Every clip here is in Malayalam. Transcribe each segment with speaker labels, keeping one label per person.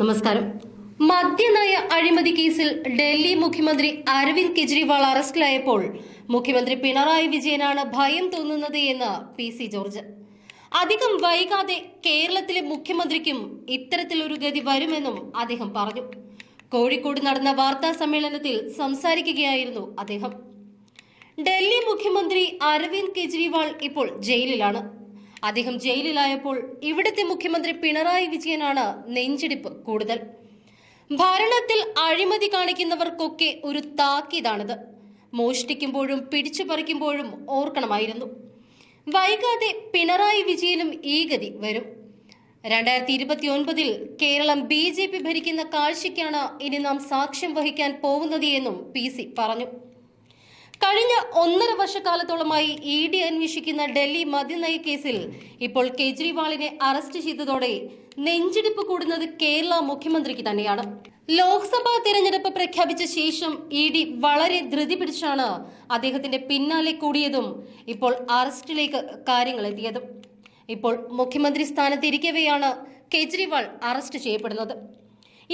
Speaker 1: നമസ്കാരം മദ്യനയ അഴിമതി കേസിൽ ഡൽഹി മുഖ്യമന്ത്രി അരവിന്ദ് കെജ്രിവാൾ അറസ്റ്റിലായപ്പോൾ മുഖ്യമന്ത്രി പിണറായി വിജയനാണ് ഭയം തോന്നുന്നത് എന്ന് പി സി ജോർജ് അധികം വൈകാതെ കേരളത്തിലെ മുഖ്യമന്ത്രിക്കും ഇത്തരത്തിലൊരു ഗതി വരുമെന്നും അദ്ദേഹം പറഞ്ഞു കോഴിക്കോട് നടന്ന വാർത്താ സമ്മേളനത്തിൽ സംസാരിക്കുകയായിരുന്നു അദ്ദേഹം ഡൽഹി മുഖ്യമന്ത്രി അരവിന്ദ് കെജ്രിവാൾ ഇപ്പോൾ ജയിലിലാണ് അദ്ദേഹം ജയിലിലായപ്പോൾ ഇവിടുത്തെ മുഖ്യമന്ത്രി പിണറായി വിജയനാണ് നെഞ്ചിടിപ്പ് കൂടുതൽ ഭരണത്തിൽ അഴിമതി കാണിക്കുന്നവർക്കൊക്കെ ഒരു താക്കീതാണിത് മോഷ്ടിക്കുമ്പോഴും പിടിച്ചു പറിക്കുമ്പോഴും ഓർക്കണമായിരുന്നു വൈകാതെ പിണറായി വിജയനും ഈ ഗതി വരും രണ്ടായിരത്തി ഇരുപത്തി ഒൻപതിൽ കേരളം ബി ജെ പി ഭരിക്കുന്ന കാഴ്ചയ്ക്കാണ് ഇനി നാം സാക്ഷ്യം വഹിക്കാൻ പോകുന്നത് എന്നും പി സി പറഞ്ഞു കഴിഞ്ഞ ഒന്നര വർഷക്കാലത്തോളമായി ഇ ഡി അന്വേഷിക്കുന്ന ഡൽഹി മദ്യനയ കേസിൽ ഇപ്പോൾ കേജ്രിവാളിനെ അറസ്റ്റ് ചെയ്തതോടെ നെഞ്ചിടിപ്പ് കൂടുന്നത് കേരള മുഖ്യമന്ത്രിക്ക് തന്നെയാണ് ലോക്സഭാ തിരഞ്ഞെടുപ്പ് പ്രഖ്യാപിച്ച ശേഷം ഇ ഡി വളരെ ധൃതി പിടിച്ചാണ് അദ്ദേഹത്തിന്റെ പിന്നാലെ കൂടിയതും ഇപ്പോൾ അറസ്റ്റിലേക്ക് കാര്യങ്ങൾ എത്തിയതും ഇപ്പോൾ മുഖ്യമന്ത്രി സ്ഥാനത്തിരിക്കവെയാണ് കേജ്രിവാൾ അറസ്റ്റ് ചെയ്യപ്പെടുന്നത്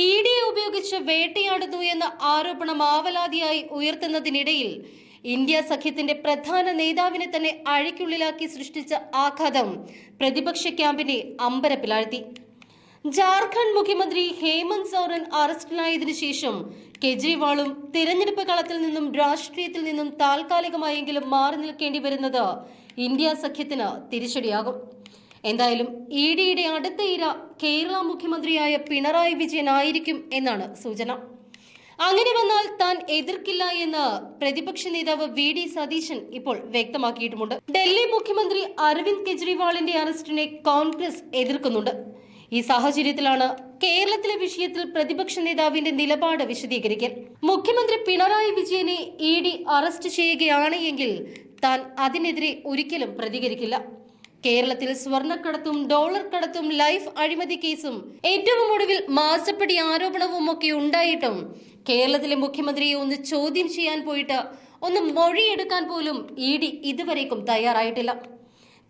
Speaker 1: ഇ ഡിയെ ഉപയോഗിച്ച് വേട്ടയാടുന്നു എന്ന ആരോപണം ആവലാതിയായി ഉയർത്തുന്നതിനിടയിൽ ഇന്ത്യ സഖ്യത്തിന്റെ പ്രധാന നേതാവിനെ തന്നെ അഴിക്കുള്ളിലാക്കി സൃഷ്ടിച്ച ആഘാതം പ്രതിപക്ഷ ക്യാമ്പിനെ അമ്പരപ്പിലാഴ്ത്തി ജാർഖണ്ഡ് മുഖ്യമന്ത്രി ഹേമന്ത് സോറൻ അറസ്റ്റിലായതിനു ശേഷം കെജ്രിവാളും തിരഞ്ഞെടുപ്പ് കളത്തിൽ നിന്നും രാഷ്ട്രീയത്തിൽ നിന്നും താൽക്കാലികമായെങ്കിലും മാറി നിൽക്കേണ്ടി വരുന്നത് ഇന്ത്യ സഖ്യത്തിന് തിരിച്ചടിയാകും എന്തായാലും ഇ ഡിയുടെ അടുത്ത ഇര കേരള മുഖ്യമന്ത്രിയായ പിണറായി വിജയൻ ആയിരിക്കും എന്നാണ് സൂചന അങ്ങനെ വന്നാൽ താൻ എതിർക്കില്ല എന്ന് പ്രതിപക്ഷ നേതാവ് വി ഡി സതീശൻ ഇപ്പോൾ വ്യക്തമാക്കിയിട്ടുമുണ്ട് ഡൽഹി മുഖ്യമന്ത്രി അരവിന്ദ് കെജ്രിവാളിന്റെ അറസ്റ്റിനെ കോൺഗ്രസ് എതിർക്കുന്നുണ്ട് ഈ സാഹചര്യത്തിലാണ് കേരളത്തിലെ വിഷയത്തിൽ പ്രതിപക്ഷ നേതാവിന്റെ നിലപാട് വിശദീകരിക്കൽ മുഖ്യമന്ത്രി പിണറായി വിജയനെ ഇ ഡി അറസ്റ്റ് ചെയ്യുകയാണ് എങ്കിൽ താൻ അതിനെതിരെ ഒരിക്കലും പ്രതികരിക്കില്ല കേരളത്തിൽ സ്വർണ്ണക്കടത്തും ഡോളർ കടത്തും ലൈഫ് അഴിമതി കേസും ഏറ്റവും ഒടുവിൽ മാസപ്പടി ആരോപണവും ഒക്കെ ഉണ്ടായിട്ടും കേരളത്തിലെ മുഖ്യമന്ത്രിയെ ഒന്ന് ചോദ്യം ചെയ്യാൻ പോയിട്ട് ഒന്ന് മൊഴിയെടുക്കാൻ പോലും ഇ ഡി ഇതുവരേക്കും തയ്യാറായിട്ടില്ല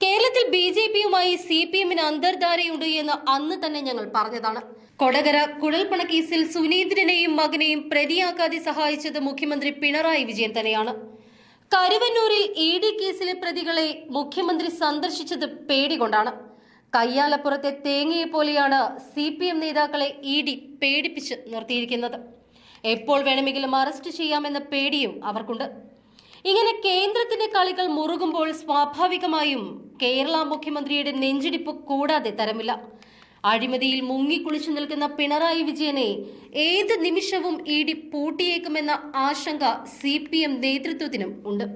Speaker 1: കേരളത്തിൽ ബി ജെ പിയുമായി സി പി എമ്മിന് അന്തർധാരയുണ്ട് എന്ന് അന്ന് തന്നെ ഞങ്ങൾ പറഞ്ഞതാണ് കൊടകര കുഴൽപ്പണ കേസിൽ സുനീന്ദ്രനെയും മകനെയും പ്രതിയാക്കാതെ സഹായിച്ചത് മുഖ്യമന്ത്രി പിണറായി വിജയൻ തന്നെയാണ് കരുവന്നൂരിൽ ഇ ഡി കേസിലെ പ്രതികളെ മുഖ്യമന്ത്രി സന്ദർശിച്ചത് പേടികൊണ്ടാണ് കയ്യാലപ്പുറത്തെ തേങ്ങയെ പോലെയാണ് സി പി എം നേതാക്കളെ ഇ ഡി പേടിപ്പിച്ച് നിർത്തിയിരിക്കുന്നത് എപ്പോൾ വേണമെങ്കിലും അറസ്റ്റ് ചെയ്യാമെന്ന പേടിയും അവർക്കുണ്ട് ഇങ്ങനെ കേന്ദ്രത്തിന്റെ കളികൾ മുറുകുമ്പോൾ സ്വാഭാവികമായും കേരള മുഖ്യമന്ത്രിയുടെ നെഞ്ചിടിപ്പ് കൂടാതെ തരമില്ല അഴിമതിയിൽ മുങ്ങിക്കുളിച്ചു നിൽക്കുന്ന പിണറായി വിജയനെ ഏത് നിമിഷവും ഡി പൂട്ടിയേക്കുമെന്ന ആശങ്ക സി പി എം നേതൃത്വത്തിനും ഉണ്ട്